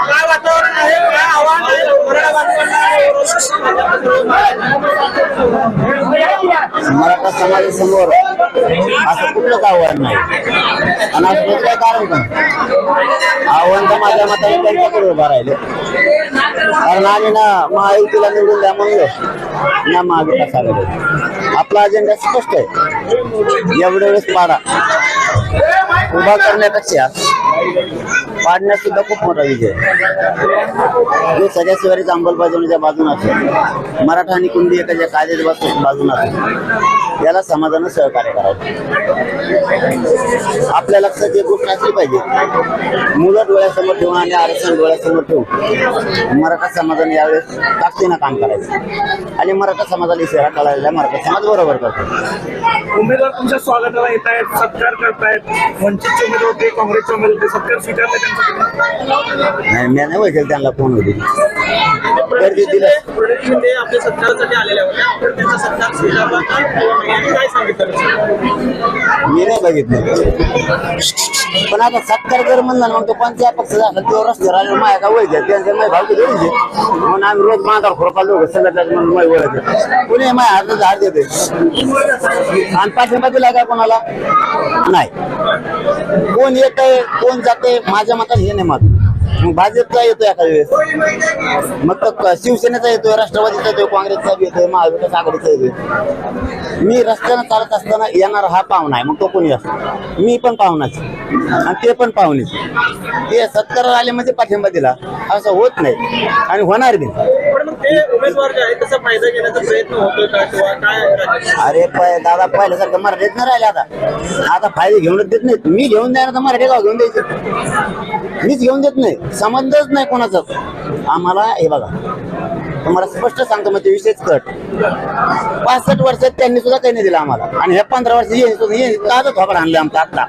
काय वातावरण आहे काय आव्हान आहे मराठा मराठा समाजासमोर असं कुठलंच आव्हान नाही? आणि असं कुठलं काय कारण? पण आव्हान तर माझ्या मताने त्यांच्याकडे उभा राहिले. कारण आम्ही ना महायुतीला निवडून द्या म्हणलो. ना महाविकास आघाडी आपला अजेंडा स्पष्ट आहे. एवढ्या वेळेस पाडा. उभा करण्यापेक्षा पाडण्यात सुद्धा खूप मोठा विजय जो सगळ्या शिवारीच्या अंमलबजावणीच्या बाजून असेल मराठा आणि कुंडी एकाच्या कायद्याच्या बाजून असेल याला समाजानं सहकार्य करावं. आपल्या लक्षात एक गोष्ट असली पाहिजे. मुलं डोळ्यासमोर ठेवून आणि आरक्षण डोळ्यासमोर ठेवून मराठा समाजाने यावेळेस ताकदीनं काम करायचं. आणि मराठा समाजाला इशारा कळालेला मराठा समाज बरोबर करतो. उमेदवार तुमच्या स्वागताला येत आहेत सत्कार करतायत. वंचितचे उमेदवार होते काँग्रेसचे उमेदवार होते सत्कार स्वीकारले त्यांचा नाही मी नाही वैकेल त्यांना फोन होती. गर्दी दिलं. आपल्या सत्कारासाठी आलेले होते आपण त्यांचा सत्कार स्वीकारला मी नाही बघितलं. पण आता सत्कार जर म्हणलं ना, मग तो कोणत्या पक्षाचा असेल तो रस्ते राहिले माझ्या का वैद्य त्यांच्या माझ्या भावकी धरून म्हणून आम्ही रोज माझा खुरपा लोक संघटना म्हणून माझी वळत कुणी माझ्या हातात झाड देते आणि पाठिंबा दिला का कोणाला? नाही. कोण येत कोण जाते माझ्या मतात हे नाही मत मग भाजपचा येतोय एखाद्या वेळेस? मग तो क- शिवसेनेचा येतोय राष्ट्रवादीचा येतोय काँग्रेसचा येतोय महाविकास आघाडीचा येतोय. मी रस्त्यानं चालत असताना येणार हा पाहुणा आहे मग तो कोणी असतो? मी पण पाहुणाच. आणि ते पण पाहुणेच. ते सत्तर आले म्हणजे पाठिंबा दिला. असं होत नाही. आणि होणार बी. ते उमेदवार जे आहेत त्याचा फायदा घेण्याचा प्रयत्न होतोय का किंवा काय अरे प- दादा पहिल्यासारखं मराठीत नाही राहिले आता. आता फायदे घेऊनच देत नाहीत. मी घेऊन द्यायला तर मराठी गाव घेऊन द्यायचे. मीच घेऊन देत नाही. संबंधच नाही कोणाचाच आम्हाला हे बघा. तुम्हाला स्पष्ट सांगतो मग ते विषयच कट पासष्ट वर्षात त्यांनी सुद्धा काही नाही दिलं आम्हाला. आणि हे पंधरा वर्ष ये ये थोपड आणलं आमचं आत्ता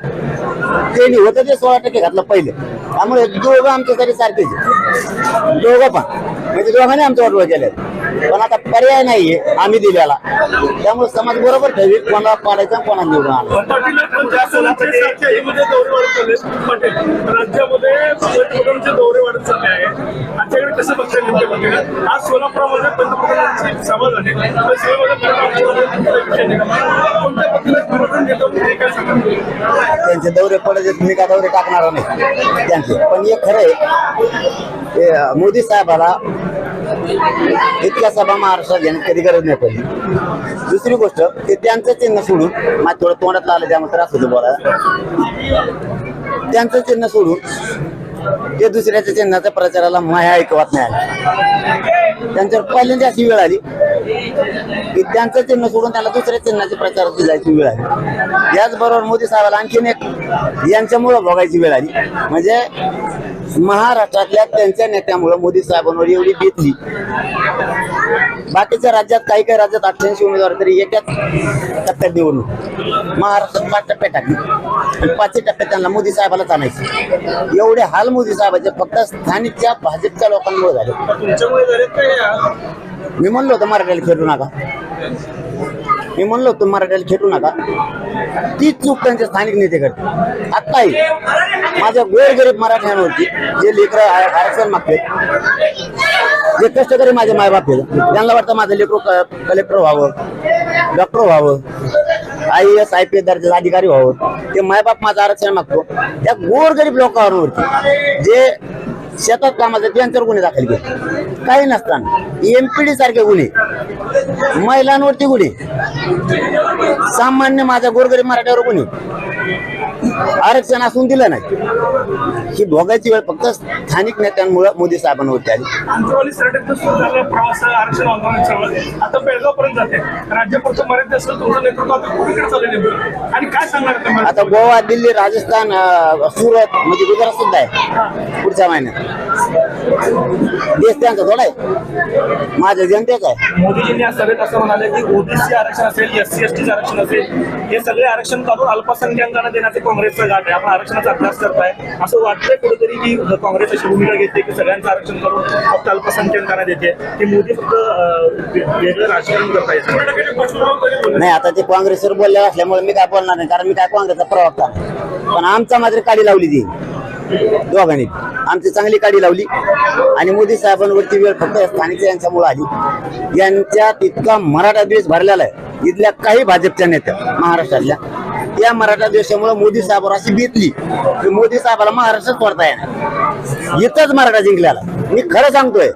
त्यांनी होतं ते सोळा टक्के घातलं पहिले. त्यामुळे दोघं आमच्यासाठी सारखेच दोघं पण. म्हणजे दोघांनी आमचं वाटवा केल्या. पण आता पर्याय नाहीये आम्ही दिल्याला त्यामुळे समाज बरोबर ठेवी कोणाला पाडायचा कोणाला निवडून जास्त राज्यामध्ये दौरे वाढत चालले आमच्याकडे कसं आज सोलापुरामध्ये पंतप्रधानांची सभा झाली कोणत्या हे काय सांगा? त्यांचे दौरे पडायचे मी का दौरे टाकणार नाही. त्यांचे. पण हे खरं आहे मोदी साहेबाला इतक्या सभा महाराष्ट्रात घेण्यात कधी गरज नाही पडली. दुसरी गोष्ट ते त्यांचं चिन्ह सोडून माझ्या थोडं तोंडात आलं त्यामुळे त्रास होतो बोलायला. त्यांचं चिन्ह सोडून ते दुसऱ्याच्या चिन्हाच्या प्रचाराला माया ऐकवत नाही आला. त्यांच्यावर पहिल्यांदा अशी वेळ आली की त्यांचं चिन्ह सोडून त्याला दुसऱ्या चिन्हाचे प्रचार जायची वेळ आली. याचबरोबर मोदी साहेबाला आणखीन एक यांच्यामुळं भोगायची वेळ आली. म्हणजे महाराष्ट्रातल्या त्यांच्या नेत्यामुळं मोदी साहेबांवर एवढी बेतली बाकीच्या राज्यात काही काही राज्यात अठ्ठ्याऐंशी उमेदवार तरी एकाच टप्प्यात निवडणूक. महाराष्ट्रात पाच टप्प्यात टाकली. आणि पाचही टप्प्यात त्यांना मोदी साहेबालाच आणायचे. एवढे हाल मोदी साहेबाचे फक्त स्थानिकच्या भाजपच्या लोकांमुळे झाले. मी म्हणलो होतं मराठ्याला खेळू नका. मी म्हणलो होतो मराठ्याला खेळू नका. ती चूक त्यांचे स्थानिक नेते करते आत्ताही माझ्या गोरगरीब मराठ्यांवरती जे लेकर आरक्षण मागते जे कष्टकरी माझे मायबाप आहेत त्यांना वाटतं माझं लेकर कलेक्टर व्हावं डॉक्टर व्हावं I S I P S दर्जाचे अधिकारी व्हावं. ते मायबाप माझं आरक्षण मागतो. त्या गोरगरीब लोकांवरती जे शेतात कामाचं त्यांच्यावर गुन्हे दाखल केले. काही नसताना एमपीडी सारखे गुन्हे महिलांवरती गुन्हे सामान्य माझ्या गोरगरीब मराठ्यावर गुन्हे. आरक्षण असून दिलं नाही. ही भोगायची वेळ फक्त स्थानिक नेत्यांमुळे मोदी आली आरक्षण आंदोलन चाललं आता गोवा दिल्ली राजस्थान सुरत म्हणजे गुजरात सुद्धा आहे. पुढच्या महिन्यात. देश त्यांचा थोडा आहे. माझ्या जनतेचा आहे. मोदीजींनी आज सभेत असं म्हणाले की ओबीसी आरक्षण असेल एस सी एस टीचं आरक्षण असेल हे सगळे आरक्षण काढून अल्पसंख्याकांना देण्याचे काँग्रेसचं घाट आहे. आपण आरक्षणाचा अभ्यास करताय. असं वाटतंय कुठेतरी की काँग्रेस अशी भूमिका घेते की सगळ्यांचं आरक्षण काढून फक्त अल्पसंख्याकांना देते. की मोदी फक्त अं, वेगळं राजकारण करतायत नाही आता ते काँग्रेसवर बोलले असल्यामुळे मी काय बोलणार नाही कारण मी काय काँग्रेसचा प्रवक्ता नाही. पण आमचा मात्र काडी लावली ती. दोघांनी. आमची चांगली काडी लावली आणि मोदी साहेबांवरती वेळ फक्त स्थानिक यांच्यामुळे आली. यांच्यात इतका मराठा द्वेष भरलेला आहे. इथल्या काही भाजपच्या नेत्या महाराष्ट्रातल्या या मराठा द्वेषामुळे मोदी साहेबांवर अशी बेतली की मोदी साहेबाला महाराष्ट्रात पडता येणार. इथंच मराठा जिंकलेला. मी खरं सांगतोय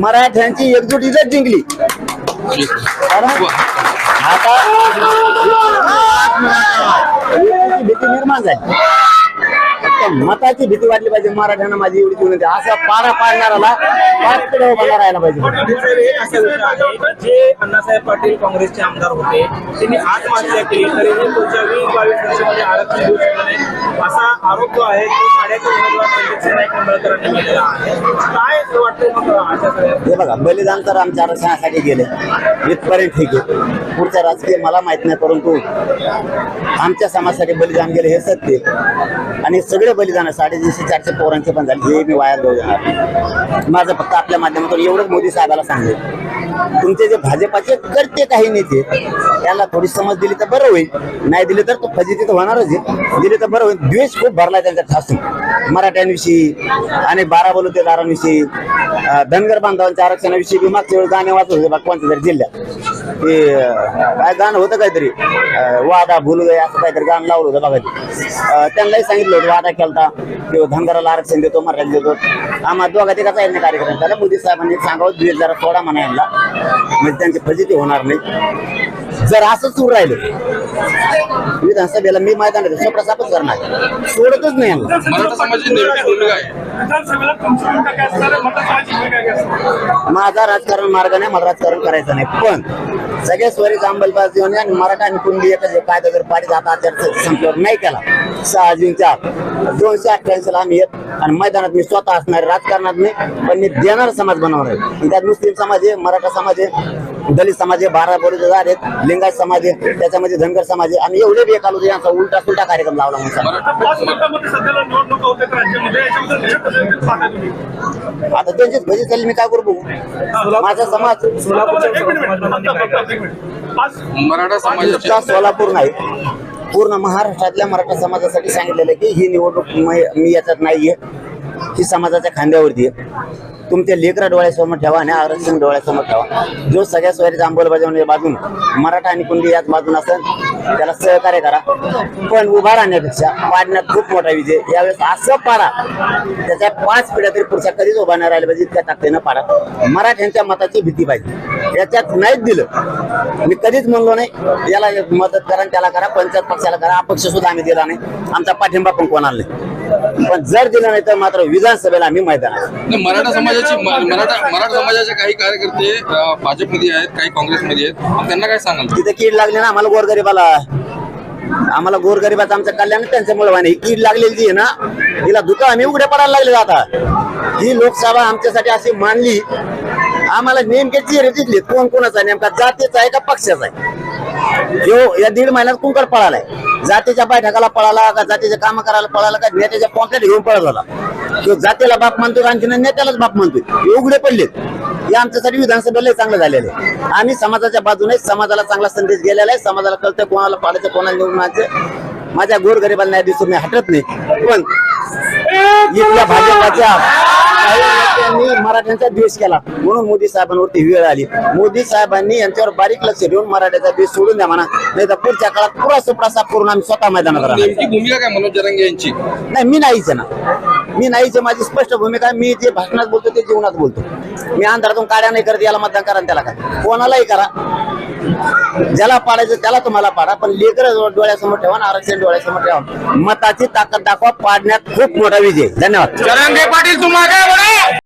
मराठ्यांची एकजूट इथंच जिंकली. आता भीती निर्माण झाली. मताची भीती वाटली पाहिजे? मराठ्यांना माझी एवढी विनंती. असं पारा पाडणाराला पुढे उभा राहायला पाहिजे. जे अण्णासाहेब पाटील काँग्रेसचे आमदार होते त्यांनी आत्महत्या केली. तरीही पुढच्या वीस बावीस वर्षामध्ये आरक्षण देऊ शकलं नाही. असा आरोप जो आहे तो माड्याचे उमेदवार संजय नाईक निंबाळकरांनी केलेला आहे. काय सगळ्या हे बघा बलिदान तर आमच्या आरक्षणासाठी गेले. इथपर्यंत ठीक आहे. पुढच्या राजकीय मला माहीत नाही परंतु आमच्या समाजासाठी बलिदान गेले हे सत्य. आणि सगळे बलिदान साडेतीनशे चारशे पोरांचे पण झाले. हे मी वाया जाऊ देणार. माझं फक्त आपल्या माध्यमातून एवढंच मोदी साहेबाला सांगेल. तुमचे जे भाजपाचे करते काही नेते त्याला थोडी समज दिली तर बरं होईल. नाही दिली तर तो फजिती तर होणारच आहे. दिली तर बरं होईल. द्वेष खूप भरला त्यांच्या ठासून मराठ्यांविषयी आणि बारा बलुतेदारांविषयी धनगर बांधवांच्या आरक्षणाविषयी बी मागच्या वेळी गाणे वाचत होते बघ जर जिल्ह्यात. ते काय गाणं होतं काहीतरी वादा भूल गए असं काहीतरी गाणं लावलं होतं बघा त्यांनाही सांगितलं होतं वादा केलता की धनगराला आरक्षण देतो मराठ्याला देतो. आम्हाला दोघा तिघाचा कसा कार्यक्रम त्याला मोदी साहेबांनी सांगावं द्वेष जरा थोडा म्हणायला यांना. म्हणजे त्यांची फजिती होणार नाही. जर असं सुरू राहिलं विधानसभेला मी मैदानात स्वप्रसापच करणार. सोडतच नाही? माझा राजकारण मार्ग नाही मला राजकारण करायचं नाही. पण सगळे स्वरीच अंमलबाजी आणि मराठा आणि कुंडी एकच. कायदा जर पारित आता संपल्यावर नाही केला. सहा जूनच्या आत. दोनशे अठ्ठ्याऐंशी ला आम्ही येत. आणि मैदानात मी स्वतः असणार राजकारणात नाही पण मी देणार समाज बनवणार आहे. आणि त्यात मुस्लिम समाज आहे मराठा समाज आहे दलित समाज आहे बारा बलुतेदार आहेत लिंगायत समाज आहे त्याच्यामध्ये धनगर समाज आहे. आम्ही एवढे बी एकालो यांचा उलटा सुलटा कार्यक्रम लावला म्हणून. आता त्यांचीच भजी चालली मी काय करू बघू? माझा समाज मराठा समाजाची नुसता सोलापूर नाही. पूर्ण महाराष्ट्रातल्या मराठा समाजासाठी सांगितलेलं आहे की ही निवडणूक मी- मी याच्यात नाहीये. ही समाजाच्या खांद्यावरती आहे. तुमच्या लेकरा डोळ्यासमोर ठेवा आणि आरक्षण डोळ्यासमोर ठेवा. जो सगळ्या सोयरीचा अंमलबजावणी बाजून मराठा आणि कुंडी याच बाजून असेल त्याला सहकार्य करा. पण उभा राहण्यापेक्षा पाडण्यात खूप मोठा विजय. यावेळेस असं पाडा. त्याच्या पाच पिढ्या तरी पुढच्या कधीच उभा नाही राहिला पाहिजे त्या ताकदीनं पाडा. मराठ्यांच्या मताची भीती पाहिजे. याच्यात नाहीच दिलं. मी कधीच म्हणलो नाही याला मदत करा आणि त्याला करा पंचायत पक्षाला करा. अपक्ष सुद्धा आम्ही दिला नाही. आमचा पाठिंबा पण कोणाला नाही. पण जर दिलं नाही तर मात्र विधानसभेला आम्ही मैदानात नाही, मराठा समाजाची म- मराठा मराठा समाजाचे काही कार्यकर्ते अं, भाजपमध्ये आहेत काही काँग्रेसमध्ये आहेत. मग त्यांना काय सांगाल? तिथे कीड लागली ना आम्हाला गोरगरीबाला. आम्हाला गोरगरिबाचं आमचं कल्याण त्यांच्यामुळे व्हायला ही कीड लागलेली जी आहे ना तिला दुःख आम्ही उघडे पडायला लागले आता. ही लोकसभा आमच्यासाठी अशी मानली आम्हाला नेमके चेहरे दिसले कोण कोणाचा आहे, नेमका जातीचा आहे का पक्षाचा आहे? या दीड महिन्यात कुंकड पळालाय. जातीच्या बैठकाला पळाला का जातीचे काम करायला पळाला का? नेत्याच्या पॉकेट घेऊन पळत झाला तो जातीला बाप मानतो आणखी नेत्यालाच बाप मानतोय हे उघडे पडलेत. हे आमच्यासाठी विधानसभेला चांगलं झालेलं आहे. आणि समाजाच्या बाजूने समाजाला चांगला संदेश गेलेला आहे. समाजाला कळतं कोणाला पाडायचं कोणाला निवडून माझ्या गोरगरिबाला न्याय दिसून मी हटत नाही. पण इथल्या भाजपाच्या काही नेत्यांनी मराठ्यांचा द्वेष केला. म्हणून मोदी साहेबांवरती वेळ आली. मोदी साहेबांनी यांच्यावर बारीक लक्ष देऊन मराठ्याचा द्वेष सोडून द्या म्हणा. नाही तर पुढच्या काळात पुरा सुपडा साफ करून आम्ही स्वतः मैदानात राहणार. नेमकी भूमिका काय मनोज जरांगे यांची? नाही मी नाहीच ना. मी नाहीच. माझी स्पष्ट भूमिका आहे. मी जे भाषणात बोलतो ते जीवनात बोलतो. मी अंधारातून काड्या नाही करत याला मतदान करा त्याला काय. कोणालाही करा. ज्याला पाडायचं त्याला तुम्हाला पाडा पण लेकर डोळ्यासमोर ठेवा आणि आरक्षण डोळ्यासमोर ठेवा. मताची ताकद दाखवा पाडण्यात खूप मोठा विजय. धन्यवाद. पाटील तुम्हाला